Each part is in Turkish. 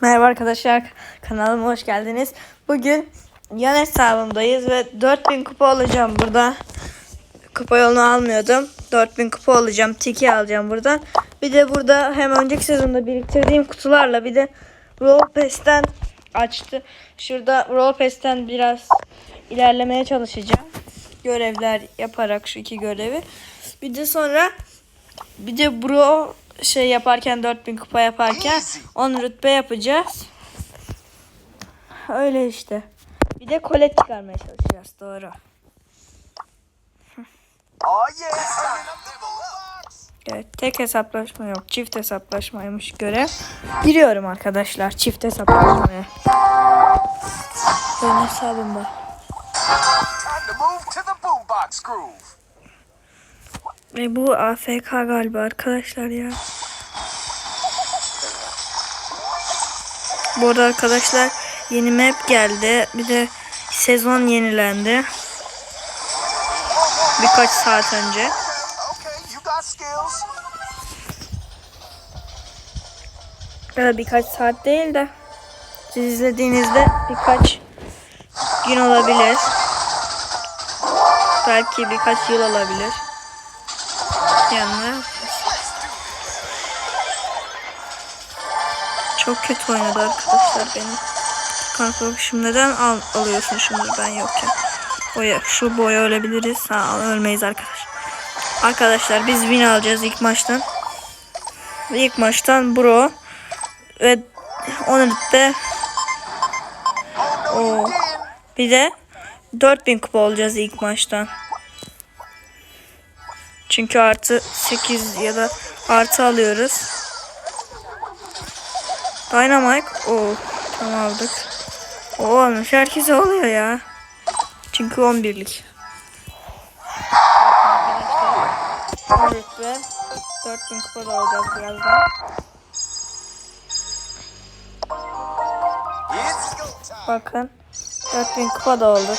Merhaba arkadaşlar kanalıma hoş geldiniz. Bugün yan hesabımdayız ve 4000 kupa alacağım burada. Kupa yolunu almıyordum. 4000 kupa alacağım. Tiki alacağım buradan. Bir de burada hem önceki sezonda biriktirdiğim kutularla bir de Roll Pass'ten açtı. Şurada Roll Pass'ten biraz ilerlemeye çalışacağım. Görevler yaparak şu iki görevi. Bir de sonra bir de bro şey yaparken 4000 kupa yaparken 10 rütbe yapacağız. Öyle işte. Bir de kolet çıkarmaya çalışacağız. Doğru. Evet, tek hesaplaşma yok. Çift hesaplaşmaymış görev. Giriyorum arkadaşlar çift hesaplaşmaya. Benim hesabımda. Time to move to the boombox groove. Ve bu AFK galiba arkadaşlar ya. Bu arada arkadaşlar yeni map geldi. Bir de sezon yenilendi. Birkaç saat önce. Ya birkaç saat değil de siz izlediğinizde birkaç gün olabilir. Belki birkaç yıl olabilir. Yani çok kötü oynadı arkadaşlar benim. Kanka şimdi neden al, alıyorsun şimdi ben yokken? Boya, şu boya ölebiliriz. Ha ölmeyiz arkadaş. Arkadaşlar biz win alacağız ilk maçtan. İlk maçtan bro ve Oo. didn't. bir de 4000 kupa olacağız ilk maçtan. Çünkü artı 8 ya da artı alıyoruz. Dynamite. Oo, tamam aldık. O olmuş. Herkese oluyor ya. Çünkü 11'lik. Evet ve 4000 kupa da olacağız birazdan. Bakın 4000 kupa da olduk.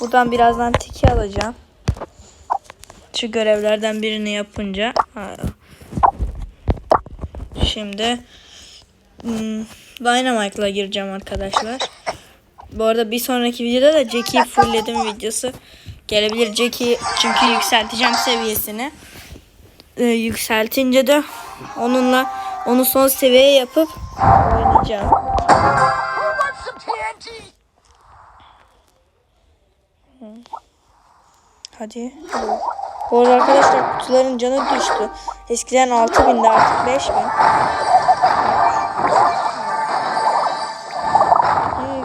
Buradan birazdan tiki alacağım. Şu görevlerden birini yapınca. Şimdi hmm, Dynamite'la gireceğim arkadaşlar. Bu arada bir sonraki videoda da Jackie'yi fullledim videosu gelebilir. Jackie çünkü yükselteceğim seviyesini. Ee, yükseltince de onunla onu son seviyeye yapıp oynayacağım. Hadi. Bu arada arkadaşlar kutuların canı düştü. Eskiden 6000'de artık 5000. Hey,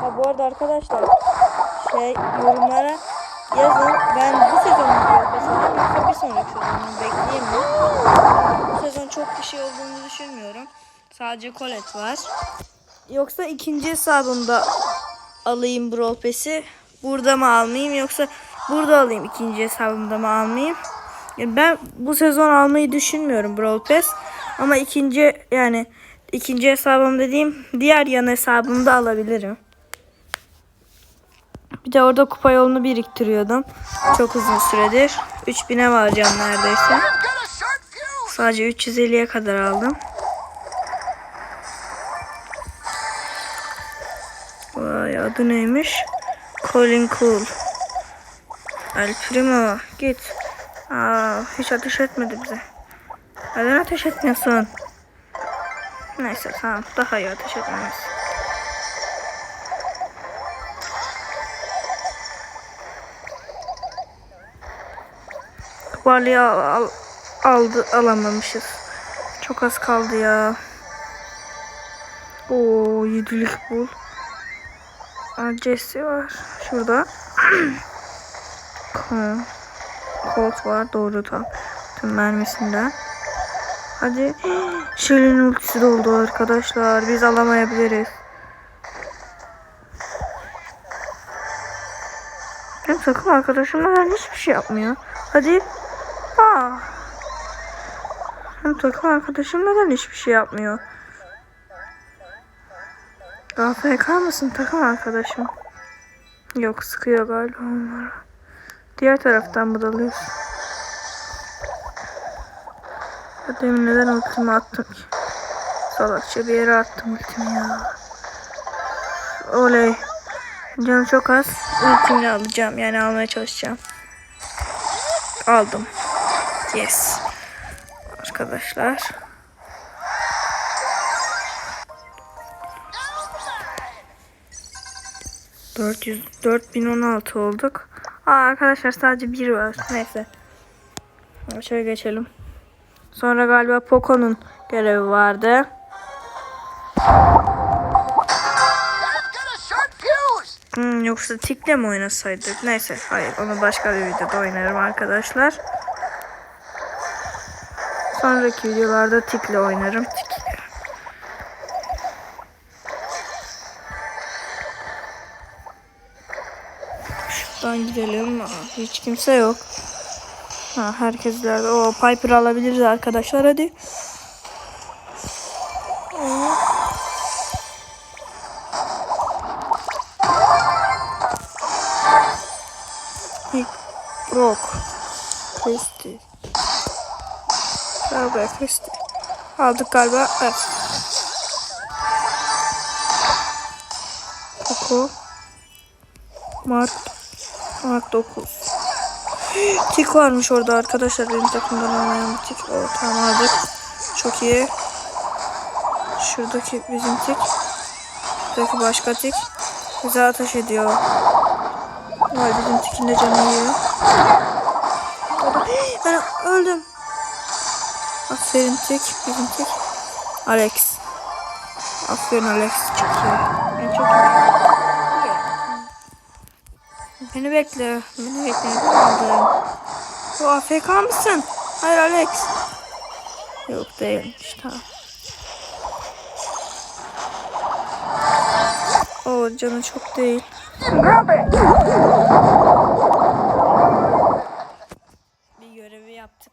Ha, bu arada arkadaşlar şey yorumlara yazın. Ben bu sezonun yapasını yoksa bir sonraki sezonunu bekleyeyim mi? Bu sezon çok bir şey olduğunu düşünmüyorum. Sadece Colette var. Yoksa ikinci hesabımda alayım Brawl Pass'i. Burada mı almayayım yoksa burada alayım ikinci hesabımda mı almayayım? Ya Ben bu sezon almayı düşünmüyorum Brawl Pass. Ama ikinci yani ikinci hesabım dediğim diğer yan hesabımda alabilirim. Bir de orada kupa yolunu biriktiriyordum. Çok uzun süredir. 3000'e varacağım neredeyse. Sadece 350'ye kadar aldım. Adı neymiş? Colin Cool. El Primo git. Aa, hiç ateş etmedi bize. Neden ateş etmiyorsun? Neyse tamam daha iyi ateş etmemiz. Kubarlığı al, al, aldı, alamamışız. Çok az kaldı ya. Oo yedilik bul. Aa, Jesse var. Şurada. Colt. Var. Doğru tam. Tüm mermisinden. Hadi. Shelly'nin ultisi doldu arkadaşlar. Biz alamayabiliriz. Benim takım arkadaşım neden hiçbir şey yapmıyor? Hadi. Aa. Benim takım arkadaşım neden hiçbir şey yapmıyor? AFK mısın takım arkadaşım? Yok sıkıyor galiba onları. Diğer taraftan mı dalıyorsun? Demin neden ultimi attım ki? Salakça bir yere attım ultimi ya. Oley. Canım çok az. Ultimini alacağım. Yani almaya çalışacağım. Aldım. Yes. Arkadaşlar. Dört yüz, 4016 olduk. Aa, arkadaşlar sadece bir var. Neyse. Şöyle geçelim. Sonra galiba Poco'nun görevi vardı. Hmm, yoksa Tik'le mi oynasaydık? Neyse hayır onu başka bir videoda oynarım arkadaşlar. Sonraki videolarda Tik'le oynarım. Tik. Şuradan gidelim. Aa, hiç kimse yok. Ha, herkes ileride. O Piper alabiliriz arkadaşlar hadi. Hick, Rock, Christy. Galiba Christy. Aldık galiba. Evet. Coco. Mark. Mark 9. Tik varmış orada arkadaşlar. Benim takımdan olmayan bir tik. O tamam aldık. Çok iyi. Şuradaki bizim tik. Buradaki başka tik. Bize ateş ediyor. Vay bizim tikin de canı yiyor. Ben öldüm. Aferin tik. Bizim tik. Alex. Aferin Alex. Çok iyi. Ben çok iyi. Beni bekle. Beni bekle. Aldım. Bu AFK mısın? Hayır Alex. Yok değilmiş. Tamam. O canı çok değil. Bir görevi yaptık.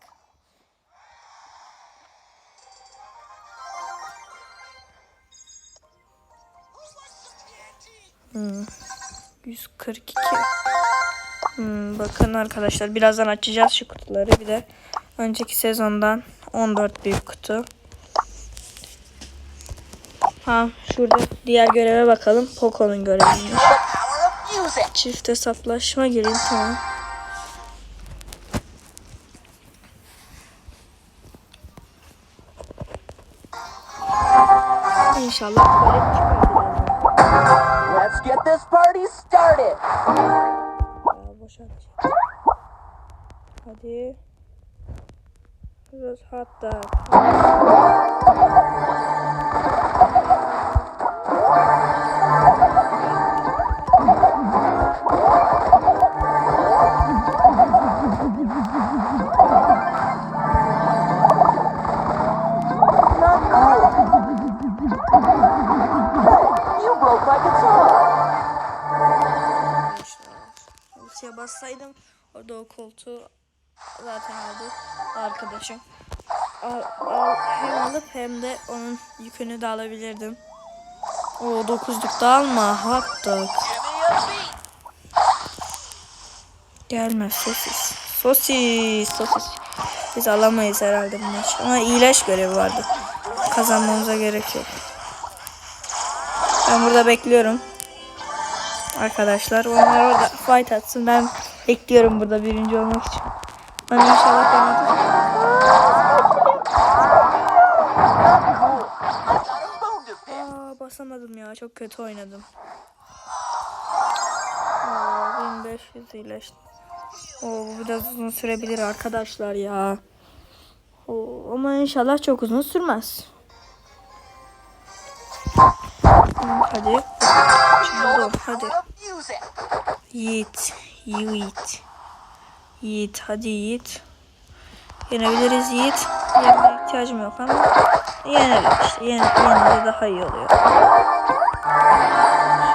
Hmm. 142. Hmm, bakın arkadaşlar birazdan açacağız şu kutuları. Bir de önceki sezondan 14 büyük kutu. Ha şurada diğer göreve bakalım. Poco'nun görevini. Çift hesaplaşma gireyim tamam. İnşallah böyle. Let's get this party started. Ya boşalt. Hadi. Biraz hatta. My guitar. Ultiye bassaydım orada o koltuğu zaten aldı arkadaşım. Al, al, hem alıp hem de onun yükünü de alabilirdim. O dokuzluk da alma hatta. Give me a beat. Gelmez sosis. Sosis sosis. Biz alamayız herhalde bu maç. Ama iyileş görevi vardı. Kazanmamıza gerek yok. Ben burada bekliyorum. Arkadaşlar onlar orada fight atsın. Ben bekliyorum burada birinci olmak için. Ben inşallah ben basamadım ya. Çok kötü oynadım. Aa, 1500 iyileşti. Oo, bu biraz uzun sürebilir arkadaşlar ya. Oo, ama inşallah çok uzun sürmez. Hı, Hadi. Şimdi dur, hadi. Yiğit. Yiğit. Yiğit. Hadi Yiğit. Yenebiliriz Yiğit. Yenmeye ihtiyacım yok ama yenelim işte. Yen, yenince daha iyi oluyor.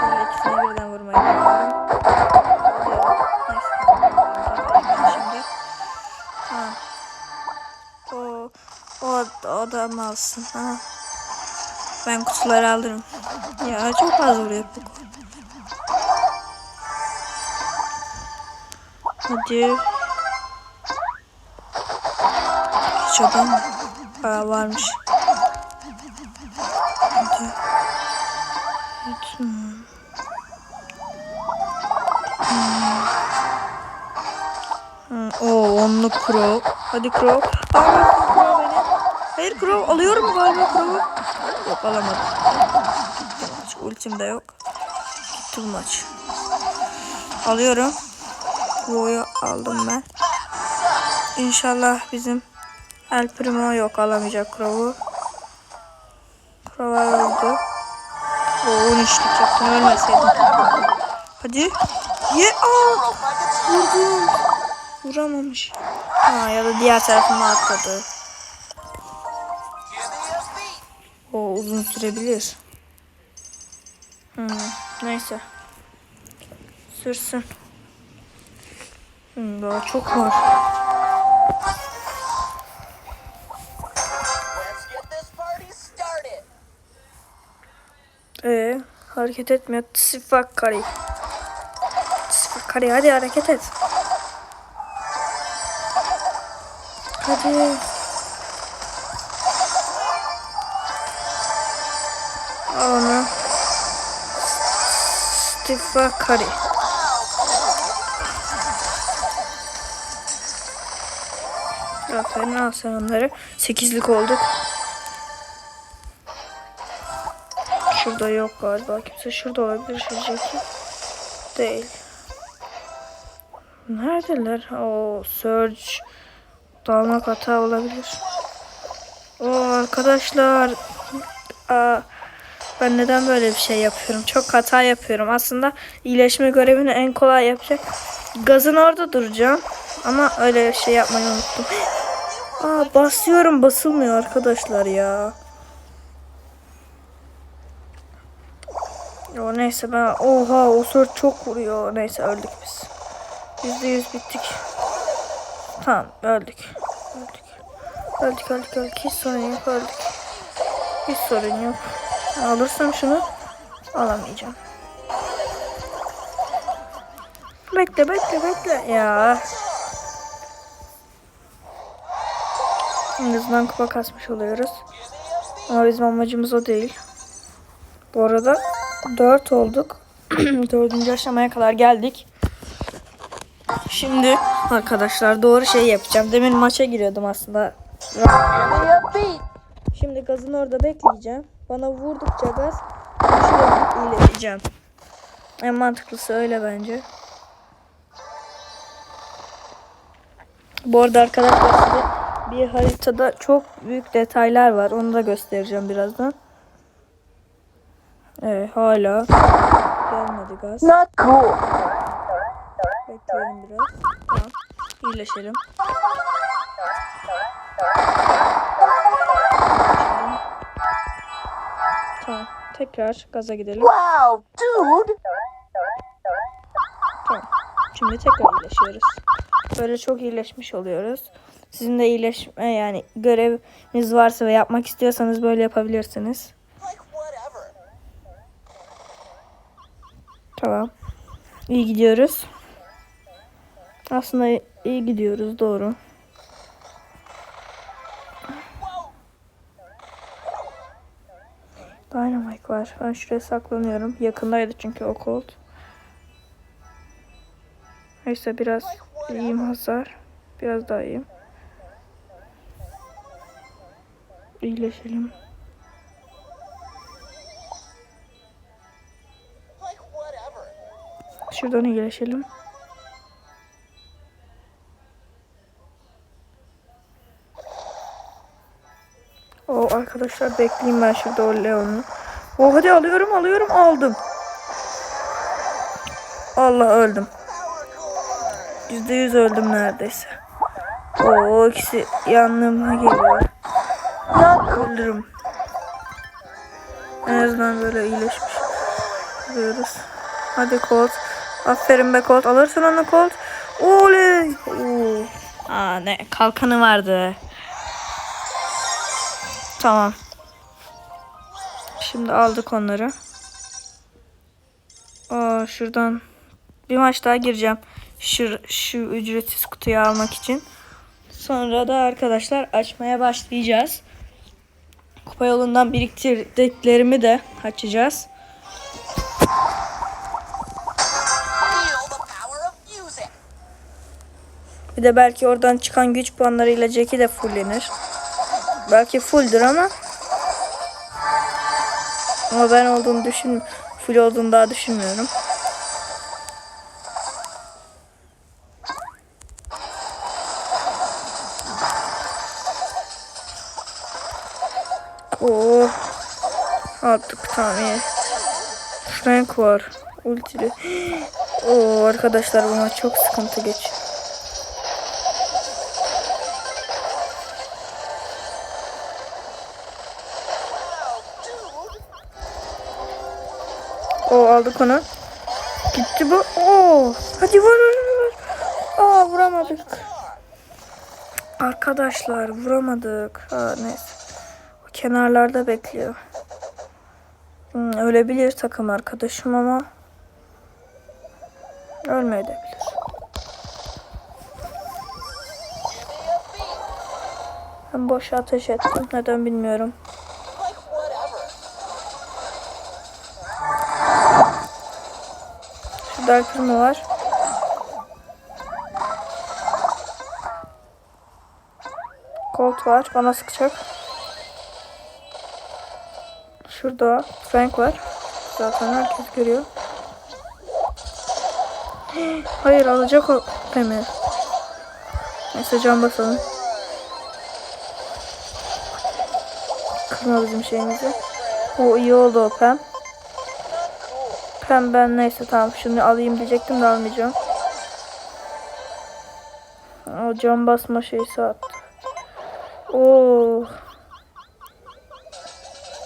Şöyle ikisine birden vurmayı deniyorum. Şimdi. Ha. O, o, o adam alsın. Ha. Ben kutuları alırım. Ya çok az vuruyor bu. Hadi. Hiç adam. Aa varmış. Hadi. Evet. hmm. Hmm. Oo onluk Crow. Hadi Crow. Almasın Crow beni. Hayır Crow alıyorum galiba Crow'u. Yok alamadım. Maç. Ultim de yok. Gitti bu maç. Alıyorum. Crow'u aldım ben. İnşallah bizim El Primo yok alamayacak Crow'u. Crow'a öldü. Oo 13'lük yaptım ölmeseydim. Hadi. Ye aa. Vurdum. Vuramamış. Ha ya da diğer tarafıma atladı. O uzun sürebilir. Hmm, neyse. Sürsün. Hmm, daha çok var. Ee, hareket etmiyor. Tsifak kare. Tsifak kare hadi hareket et. Hadi. Al onu. Tsifak kare. Aferin al sen onları. Sekizlik olduk. Şurada yok galiba. Kimse şurada olabilir. Şuradaki değil. Neredeler? O Surge dalmak hata olabilir. O arkadaşlar. Aa, ben neden böyle bir şey yapıyorum? Çok hata yapıyorum. Aslında iyileşme görevini en kolay yapacak. Gazın orada duracağım. Ama öyle şey yapmayı unuttum. Aa, basıyorum basılmıyor arkadaşlar ya. Yo neyse ben oha o sört çok vuruyor. Neyse öldük biz. Yüzde yüz bittik. Tamam öldük. Öldük. Öldük öldük öldük. Hiç sorun yok öldük. Hiç sorun yok. Alırsam şunu alamayacağım. Bekle bekle bekle. Ya. En azından kupa kasmış oluyoruz. Ama bizim amacımız o değil. Bu arada 4 olduk. Dördüncü aşamaya kadar geldik. Şimdi arkadaşlar doğru şey yapacağım. Demin maça giriyordum aslında. Şimdi gazın orada bekleyeceğim. Bana vurdukça gaz şuraya iyileşeceğim. En mantıklısı öyle bence. Bu arada arkadaşlar size bir haritada çok büyük detaylar var. Onu da göstereceğim birazdan. Evet hala gelmedi gaz. Not cool. Bekleyelim biraz. Tamam. İyileşelim. Tekrar gaza gidelim. Wow, dude. Tamam. Şimdi tekrar iyileşiyoruz. Böyle çok iyileşmiş oluyoruz. Sizin de iyileşme yani göreviniz varsa ve yapmak istiyorsanız böyle yapabilirsiniz. Tamam. İyi gidiyoruz. Aslında iyi gidiyoruz doğru. Var. Ben şuraya saklanıyorum. Yakındaydı çünkü o Colt. Neyse biraz iyiyim hasar. Biraz daha iyiyim. İyileşelim. Şuradan iyileşelim. O arkadaşlar bekleyeyim ben şurada o Leon'u. O hadi alıyorum alıyorum aldım. Allah öldüm. Yüzde yüz öldüm neredeyse. O ikisi yanlığıma geliyor. Öldürüm. En azından böyle iyileşmiş. Oluyoruz. Hadi Colt. Aferin be Colt. Alırsın onu Colt. Oley. Oo. Aa ne kalkanı vardı. Tamam. Şimdi aldık onları. Aa şuradan bir maç daha gireceğim. Şu, şu ücretsiz kutuyu almak için. Sonra da arkadaşlar açmaya başlayacağız. kupa yolundan biriktirdiklerimi de açacağız. Bir de belki oradan çıkan güç puanlarıyla Jackie de fullenir. Belki fulldur ama ama ben olduğunu düşün full olduğunu daha düşünmüyorum. Oo. Tamam iyi. Frank var. Ultili. Oo arkadaşlar bu maç çok sıkıntı geçiyor. Aldık onu. Gitti bu. Oo. Hadi vur vur vur. Aa vuramadık. Arkadaşlar vuramadık. Ha, neyse. O kenarlarda bekliyor. Hmm, ölebilir takım arkadaşım ama ölmeyebilir. Ben boş ateş ettim. Neden bilmiyorum. Şurada kırma var. Colt var. Bana sıkacak. Şurada Frank var. Zaten herkes görüyor. Hayır alacak o Pem'i. Neyse can basalım. Kırma bizim şeyimizi. O iyi oldu o Pem. Pem ben neyse tamam şunu alayım diyecektim de almayacağım. O cam basma şeysi attı. Oo.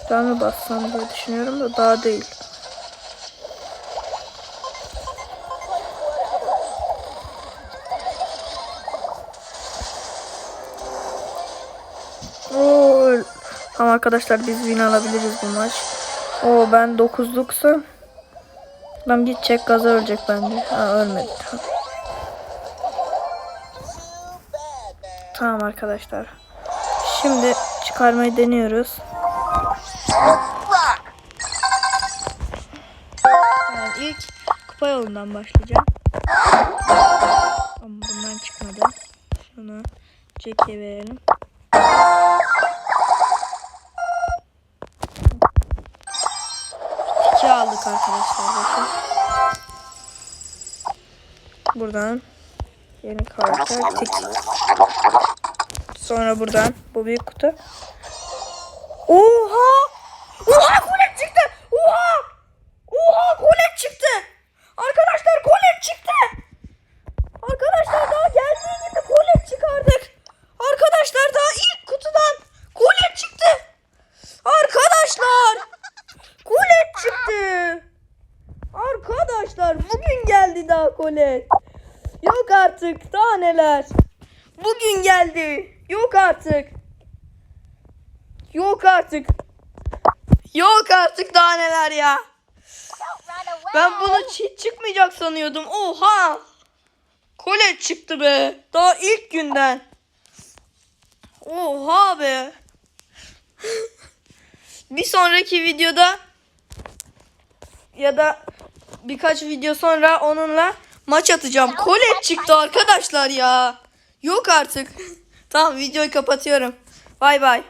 Daha mı bassam diye düşünüyorum da daha değil. Oo. Tamam arkadaşlar biz win alabiliriz bu maç. Oo ben 9'luksa Adam gidecek gaza ölecek bence. Ha ölmedi tamam. Tamam arkadaşlar. Şimdi çıkarmayı deniyoruz. Yani ilk kupa yolundan başlayacağım. Ama bundan çıkmadı. Şunu Jack'e. Aldık arkadaşlar bakın. Buradan yeni karakter tik. Sonra buradan bu büyük kutu. Oha kolet çıktı! Oha! Oha kolet çıktı! Arkadaşlar kolet çıktı! Arkadaşlar daha geldiği gibi kolet çıkardık. Arkadaşlar daha ilk kutudan kolet çıktı. Arkadaşlar kolet çıktı. Arkadaşlar bugün geldi daha kolet. Yok artık daha neler. Bugün geldi. Yok artık. Yok artık. Yok artık daha neler ya. Ben bunu hiç çıkmayacak sanıyordum. Oha. Kolet çıktı be. Daha ilk günden. Oha be. Bir sonraki videoda ya da birkaç video sonra onunla maç atacağım. Kolet çıktı arkadaşlar ya. Yok artık. tamam videoyu kapatıyorum. Bay bay.